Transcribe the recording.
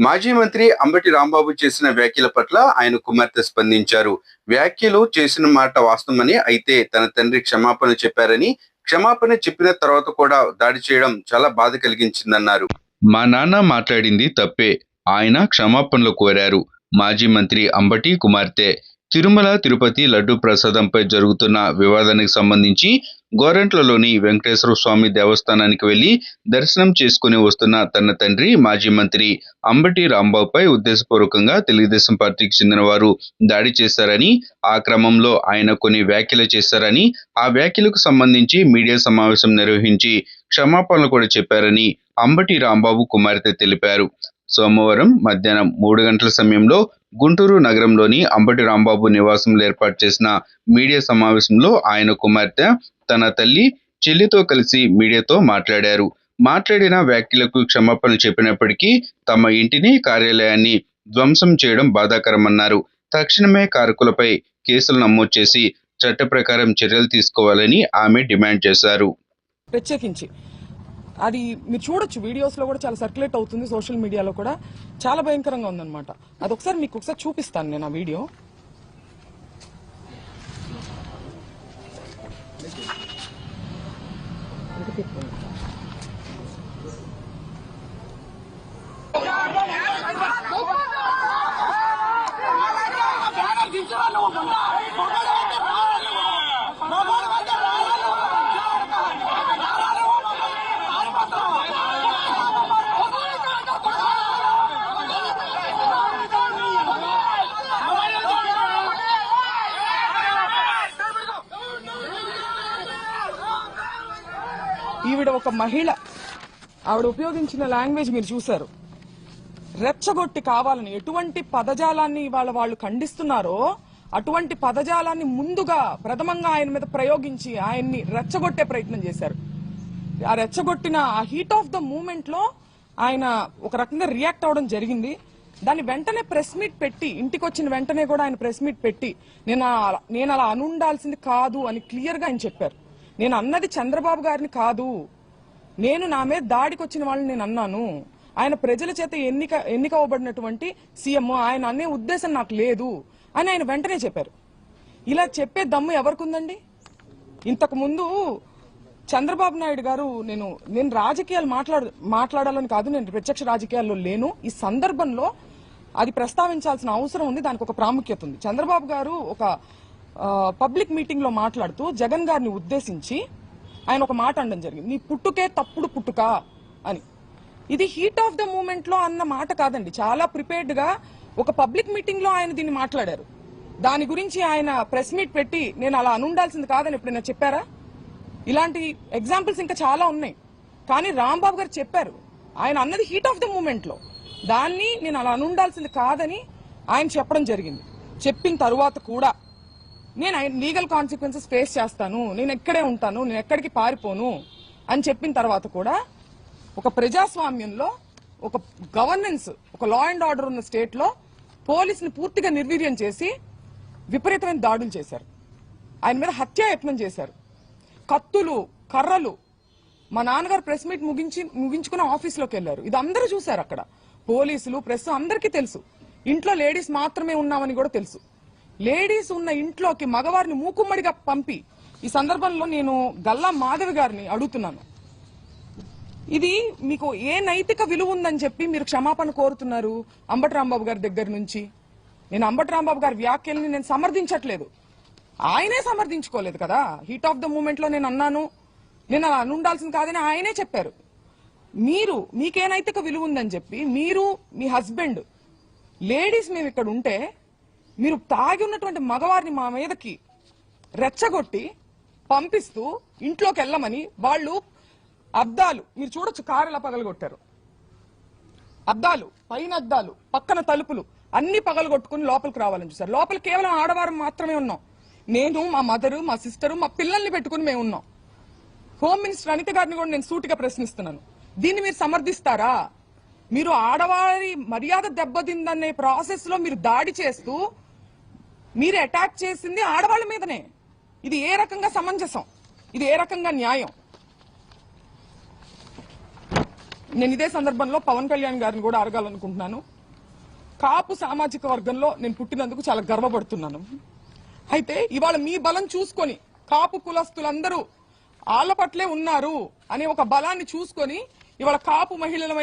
మాజీ మంత్రి అంబటి రాంబాబు చేసిన వ్యాఖ్యల పట్ల ఆయన కుమార్తె స్పందించారు. వ్యాఖ్యలు చేసిన మాట వాస్తవమని అయితే తన తండ్రి క్షమాపణ చెప్పారని క్షమాపణ చెప్పిన తర్వాత కూడా దాడి చేయడం చాలా బాధ కలిగించిందన్నారు. మా నాన్న మాట్లాడింది తప్పే. ఆయన క్షమాపణలు కోరారు. మాజీ మంత్రి అంబటి కుమార్తె తిరుమల తిరుపతి లడ్డు ప్రసాదంపై జరుగుతున్న వివాదానికి సంబంధించి గోరంట్లలోని వెంకటేశ్వర స్వామి దేవస్థానానికి వెళ్ళి దర్శనం చేసుకుని వస్తున్న తన తండ్రి మాజీ మంత్రి అంబటి రాంబాబుపై ఉద్దేశపూర్వకంగా తెలుగుదేశం పార్టీకి చెందిన వారు దాడి చేశారని ఆ క్రమంలో ఆయన కొన్ని వ్యాఖ్యలు చేశారని ఆ వ్యాఖ్యలకు సంబంధించి మీడియా సమావేశం నిర్వహించి క్షమాపణలు కూడా చెప్పారని అంబటి రాంబాబు కుమార్తె తెలిపారు. సోమవారం మధ్యాహ్నం మూడు గంటల సమయంలో గుంటూరు నగరంలోని అంబటి రాంబాబు నివాసంలో ఏర్పాటు చేసిన మీడియా సమావేశంలో ఆయన కుమార్తె తన తల్లి చెల్లితో కలిసి మీడియాతో మాట్లాడారు. మాట్లాడిన వ్యాఖ్యలకు క్షమాపణలు చెప్పినప్పటికీ తమ ఇంటిని కార్యాలయాన్ని ధ్వంసం చేయడం బాధాకరమన్నారు. తక్షణమే కారకులపై కేసులు నమోదు చేసి చట్ట ప్రకారం చర్యలు తీసుకోవాలని ఆమె డిమాండ్ చేశారు. ప్రత్యేకించి అది మీరు చూడొచ్చు వీడియోస్లో కూడా చాలా సర్క్యులేట్ అవుతుంది సోషల్ మీడియాలో కూడా చాలా భయంకరంగా ఉందన్నమాట అది ఒకసారి మీకు ఒకసారి చూపిస్తాను నేను ఆ వీడియో ఈవిడ ఒక మహిళ. ఆవిడ ఉపయోగించిన లాంగ్వేజ్ మీరు చూశారు. రెచ్చగొట్టి కావాలని ఎటువంటి పదజాలాన్ని ఇవాళ వాళ్ళు ఖండిస్తున్నారో అటువంటి పదజాలాన్ని ముందుగా ప్రథమంగా ఆయన మీద ప్రయోగించి ఆయన్ని రెచ్చగొట్టే ప్రయత్నం చేశారు. ఆ రెచ్చగొట్టిన ఆ హీట్ ఆఫ్ ద మూమెంట్లో ఆయన ఒక రకంగా రియాక్ట్ అవడం జరిగింది. దాన్ని వెంటనే ప్రెస్ మీట్ పెట్టి ఇంటికి వచ్చిన వెంటనే కూడా ఆయన ప్రెస్ మీట్ పెట్టి నేను అలా- నేను అలా అనుండాల్సింది కాదు అని క్లియర్గా ఆయన చెప్పారు. నేను అన్నది చంద్రబాబు గారిని కాదు. నేను నా మీద దాడికి వచ్చిన వాళ్ళని నేను అన్నాను. ఆయన ప్రజల చేత ఎన్నిక ఎన్నిక అవ్వబడినటువంటి సీఎం ఆయన అనే ఉద్దేశం నాకు లేదు అని ఆయన వెంటనే చెప్పారు. ఇలా చెప్పే దమ్ము ఎవరికి ఉందండి ఇంతకు ముందు చంద్రబాబు నాయుడు గారు నేను నేను రాజకీయాలు మాట్లాడ మాట్లాడాలని కాదు నేను ప్రత్యక్ష రాజకీయాల్లో లేను. ఈ సందర్భంలో అది ప్రస్తావించాల్సిన అవసరం ఉంది దానికి ఒక ప్రాముఖ్యత ఉంది. చంద్రబాబు గారు ఒక పబ్లిక్ మీటింగ్లో మాట్లాడుతూ జగన్ గారిని ఉద్దేశించి ఆయన ఒక మాట అనడం జరిగింది. నీ పుట్టుకే తప్పుడు పుట్టుక అని. ఇది హీట్ ఆఫ్ ద మూమెంట్లో అన్న మాట కాదండి. చాలా ప్రిపేర్డ్గా ఒక పబ్లిక్ మీటింగ్లో ఆయన దీన్ని మాట్లాడారు. దాని గురించి ఆయన ప్రెస్ మీట్ పెట్టి నేను అలా అనుండాల్సింది కాదని ఎప్పుడైనా చెప్పారా? ఇలాంటి ఎగ్జాంపుల్స్ ఇంకా చాలా ఉన్నాయి. కానీ రాంబాబు గారు చెప్పారు ఆయన అన్నది హీట్ ఆఫ్ ద మూమెంట్లో. దాన్ని నేను అలా అనుండాల్సింది కాదని ఆయన చెప్పడం జరిగింది. చెప్పిన తరువాత కూడా నేను లీగల్ కాన్సిక్వెన్సెస్ ఫేస్ చేస్తాను. నేను ఎక్కడే ఉంటాను. నేను ఎక్కడికి పారిపోను అని చెప్పిన తర్వాత కూడా ఒక ప్రజాస్వామ్యంలో ఒక గవర్నెన్స్ ఒక లా అండ్ ఆర్డర్ ఉన్న స్టేట్లో పోలీసుని పూర్తిగా నిర్వీర్యం చేసి విపరీతమైన దాడులు చేశారు. ఆయన మీద హత్యాయత్నం చేశారు. కత్తులు కర్రలు. మా నాన్నగారు ప్రెస్ మీట్ ముగించి ముగించుకుని ఆఫీస్లోకి వెళ్ళారు ఇది అందరూ చూశారు అక్కడ. పోలీసులు ప్రెస్ అందరికీ తెలుసు. ఇంట్లో లేడీస్ మాత్రమే ఉన్నామని కూడా తెలుసు. లేడీస్ ఉన్న ఇంట్లోకి మగవారిని మూకుమ్మడిగా పంపి ఈ సందర్భంలో నేను గల్లా మాధవి గారిని అడుగుతున్నాను. ఇది మీకు ఏ నైతిక విలువ ఉందని చెప్పి మీరు క్షమాపణ కోరుతున్నారు అంబటి రాంబాబు గారి దగ్గర నుంచి? నేను అంబటి రాంబాబు గారి వ్యాఖ్యల్ని నేను సమర్థించట్లేదు. ఆయనే సమర్థించుకోలేదు కదా. హీట్ ఆఫ్ ద మూమెంట్లో నేను అన్నాను. నేను అలా అనుండాల్సింది కాదని ఆయనే చెప్పారు. మీరు మీకే నైతిక విలువ ఉందని చెప్పి మీరు మీ హస్బెండ్ లేడీస్ మేము ఇక్కడ ఉంటే మీరు తాగి ఉన్నటువంటి మగవారిని మా మీదకి రెచ్చగొట్టి పంపిస్తూ ఇంట్లోకి వెళ్ళమని వాళ్ళు అద్దాలు మీరు చూడొచ్చు కారు ఎలా పగలగొట్టారు. అద్దాలు పైన అద్దాలు పక్కన తలుపులు అన్ని పగలగొట్టుకుని లోపలికి రావాలని చూసారు లోపల కేవలం ఆడవారం మాత్రమే ఉన్నాం. నేను మా మదరు మా సిస్టరు మా పిల్లల్ని పెట్టుకుని మేము ఉన్నాం. హోమ్ మినిస్టర్ అనిత గారిని కూడా నేను సూటిగా ప్రశ్నిస్తున్నాను. దీన్ని మీరు సమర్థిస్తారా? మీరు ఆడవారి మర్యాద దెబ్బతిందనే ప్రాసెస్లో మీరు దాడి చేస్తూ మీరు అటాక్ చేసింది ఆడవాళ్ళ మీదనే. ఇది ఏ రకంగా సమంజసం? ఇది ఏ రకంగా న్యాయం? నేను ఇదే సందర్భంలో పవన్ కళ్యాణ్ గారిని కూడా అడగాలనుకుంటున్నాను. కాపు సామాజిక వర్గంలో నేను పుట్టినందుకు చాలా గర్వపడుతున్నాను. అయితే ఇవాళ మీ బలం చూసుకొని కాపు కులస్తులందరూ ఆళ్ళ పట్లే ఉన్నారు అనే ఒక బలాన్ని చూసుకొని ఇవాళ కాపు మహిళలమైన